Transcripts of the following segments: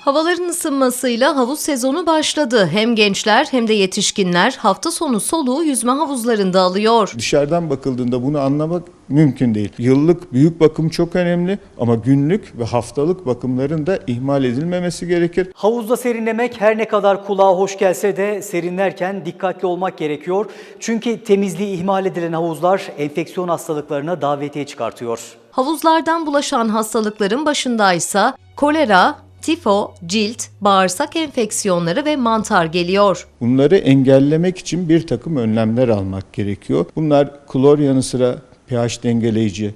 Havaların ısınmasıyla havuz sezonu başladı. Hem gençler hem de yetişkinler hafta sonu soluğu yüzme havuzlarında alıyor. Dışarıdan bakıldığında bunu anlamak mümkün değil. Yıllık büyük bakım çok önemli ama günlük ve haftalık bakımların da ihmal edilmemesi gerekir. Havuzda serinlemek her ne kadar kulağa hoş gelse de serinlerken dikkatli olmak gerekiyor. Çünkü temizliği ihmal edilen havuzlar enfeksiyon hastalıklarına davetiye çıkartıyor. Havuzlardan bulaşan hastalıkların başındaysa kolera, tifo, cilt, bağırsak enfeksiyonları ve mantar geliyor. Bunları engellemek için bir takım önlemler almak gerekiyor. Bunlar klor yanı sıra pH dengeleyici,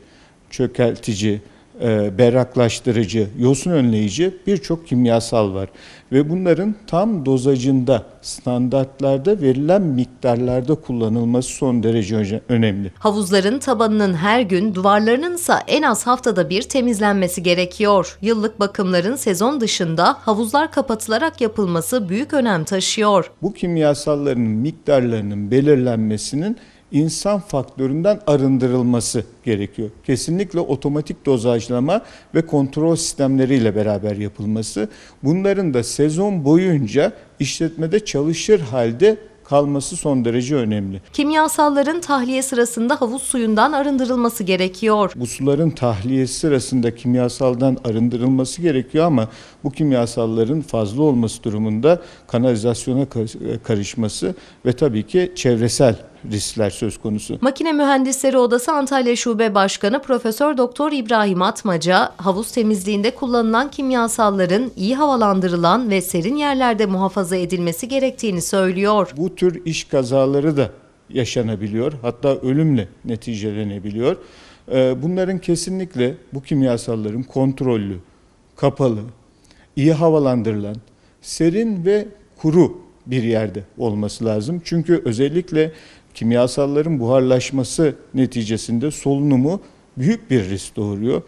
çökeltici, berraklaştırıcı, yosun önleyici birçok kimyasal var. Ve bunların tam dozajında, standartlarda verilen miktarlarda kullanılması son derece önemli. Havuzların tabanının her gün, duvarlarının ise en az haftada bir temizlenmesi gerekiyor. Yıllık bakımların sezon dışında havuzlar kapatılarak yapılması büyük önem taşıyor. Bu kimyasalların miktarlarının belirlenmesinin insan faktöründen arındırılması gerekiyor. Kesinlikle otomatik dozajlama ve kontrol sistemleriyle beraber yapılması. Bunların da sezon boyunca işletmede çalışır halde kalması son derece önemli. Kimyasalların tahliye sırasında havuz suyundan arındırılması gerekiyor. Bu suların tahliyesi sırasında kimyasaldan arındırılması gerekiyor ama bu kimyasalların fazla olması durumunda kanalizasyona kar- karışması ve tabii ki çevresel riskler söz konusu. Makine Mühendisleri Odası Antalya Şube Başkanı Profesör Doktor İbrahim Atmaca, havuz temizliğinde kullanılan kimyasalların iyi havalandırılan ve serin yerlerde muhafaza edilmesi gerektiğini söylüyor. Bu tür iş kazaları da yaşanabiliyor. Hatta ölümle neticelenebiliyor. Ee, Bunların kesinlikle bu kimyasalların kontrollü, kapalı, iyi havalandırılan, serin ve kuru bir yerde olması lazım. Çünkü özellikle kimyasalların buharlaşması neticesinde solunumu büyük bir risk doğuruyor.